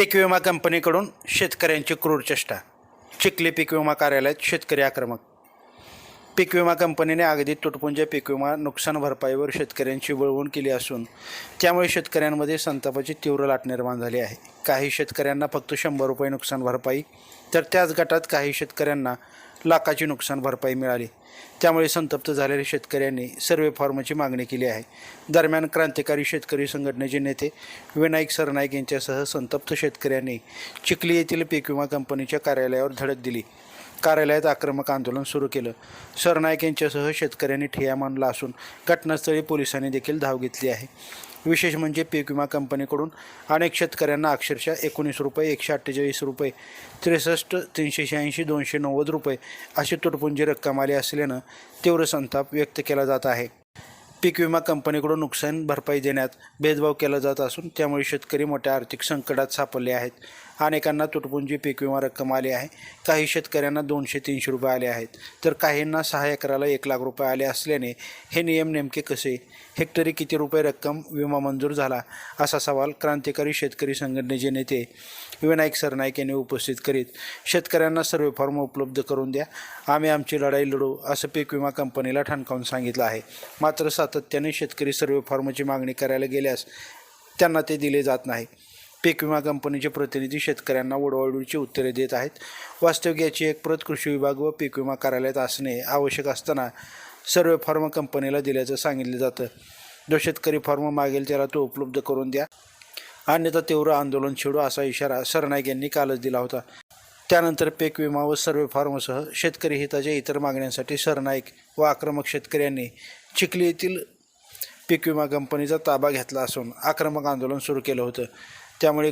पीक विमा कंपनीकडून शेतकऱ्यांची क्रूर चेष्टा. चिखली पीक विमा कार्यालयात शेतकरी आक्रमक. पीक विमा कंपनीने अगदी तुटपुंज पीक विमा नुकसान भरपाईवर शेतकऱ्यांची वळवून केली असून त्यामुळे शेतकऱ्यांमध्ये संतापाची तीव्र लाट निर्माण झाली आहे. काही शेतकऱ्यांना फक्त शंभर रुपये नुकसान भरपाई तर त्याच गटात काही शेतकऱ्यांना लाखाची नुकसान भरपाई मिळाली. त्यामुळे संतप्त झालेल्या शेतकऱ्यांनी सर्वे फॉर्मची मागणी केली आहे. दरम्यान क्रांतिकारी शेतकरी संघटनेचे नेते विनायक सरनाईक यांच्यासह संतप्त शेतकऱ्यांनी चिखली येथील पीक विमा कंपनीच्या कार्यालयावर धडक दिली. कार्यालयात आक्रमक आंदोलन सुरू केलं. सरनाईक यांच्यासह शेतकऱ्यांनी ठिय्या मानला असून घटनास्थळी पोलिसांनी देखील धाव घेतली आहे. विशेष म्हणजे पीक विमा कंपनीकडून अनेक शेतकऱ्यांना अक्षरशः एकोणीस रुपये एकशे अठ्ठेचाळीस रुपये त्रेसष्ट तीनशे शहाऐंशी दोनशे नव्वद रुपये अशी तुटपुंजी रक्कम आली असल्यानं तीव्र संताप व्यक्त केला जात आहे. पीक विमा कंपनीकडून नुकसान भरपाई देण्यात भेदभाव केला जात असून त्यामुळे शेतकरी मोठ्या आर्थिक संकटात सापडले आहेत. अनेकांना तुटपुंजी पीक विमा रक्कम आली आहे. काही शेतकऱ्यांना दोनशे तीनशे रुपये आले आहेत. तर काहींना सहा एकराला एक लाख रुपये आले असल्याने हे नियम नेमके कसे? हेक्टरी किती रुपये रक्कम विमा मंजूर झाला? असा सवाल क्रांतिकारी शेतकरी संघटनेचे नेते विनायक सरनाईक यांनी उपस्थित करीत शेतकऱ्यांना सर्व फॉर्म उपलब्ध करून द्या. आम्ही आमची लढाई लढू असं पीक विमा कंपनीला ठणकावून सांगितलं आहे. मात्र सातत्याने शेतकरी सर्व फॉर्मची मागणी करायला गेल्यास त्यांना ते दिले जात नाही. पीक विमा कंपनीचे प्रतिनिधी शेतकऱ्यांना ओढवाडूची उत्तरे देत आहेत. वास्तविक याची एक प्रत कृषी विभाग व पीक विमा कार्यालयात असणे आवश्यक असताना सर्व फॉर्म कंपनीला दिल्याचं सांगितलं जातं. जो शेतकरी फॉर्म मागेल त्याला तो उपलब्ध करून द्या. अन्यथा तीव्र आंदोलन छेडू असा इशारा सरनाईक यांनी कालच दिला होता. त्यानंतर पीक विमा व सर्वे फॉर्मसह शेतकरी हिताच्या इतर मागण्यांसाठी सरनाईक व आक्रमक शेतकऱ्यांनी चिखली येथील पीक विमा कंपनीचा ताबा घेतला असून आक्रमक आंदोलन सुरू केलं होतं. त्यामुळे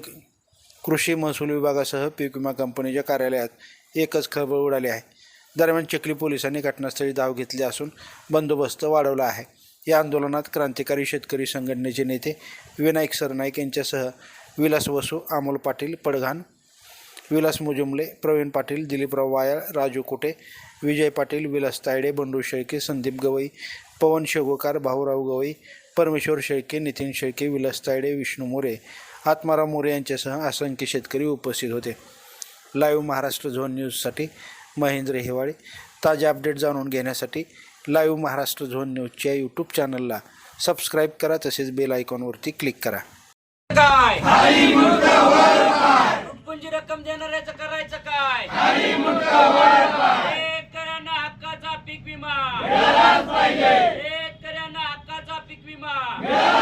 कृषी महसूल विभागासह पीक विमा कंपनीच्या कार्यालयात एकच खळबळ उडाली आहे. दरम्यान चिखली पोलिसांनी घटनास्थळी धाव घेतली असून बंदोबस्त वाढवला आहे. या आंदोलनात क्रांतिकारी शेतकरी संघटनेचे नेते विनायक सरनाईक यांच्यासह विलास वसू अमोल पाटील पडघान विलास मुजुमले प्रवीण पाटील दिलीपराव वायाळ राजू कुटे विजय पाटील विलास तायडे बंडू शेळके संदीप गवई पवन शेगोकार भाऊराव गवई परमेश्वर शेळके नितीन शेळके विलास तायडे विष्णू मोरे आत्माराव मोरे यांच्यासह असंख्य शेतकरी उपस्थित होते. लाईव्ह महाराष्ट्र झोन न्यूजसाठी महेंद्र हिवाळे. ताजे अपडेट जाणून घेण्यासाठी लाईव्ह महाराष्ट्र झोन न्यूजच्या यूट्यूब चॅनलला सबस्क्राईब करा तसेच बेल आयकॉनवरती क्लिक करा. काय? तुटपुंजी रक्कम देणाऱ्याचं करायचं काय? शेतकऱ्यांना हक्काचा पीक विमा. शेतकऱ्यांना हक्काचा पीक विमा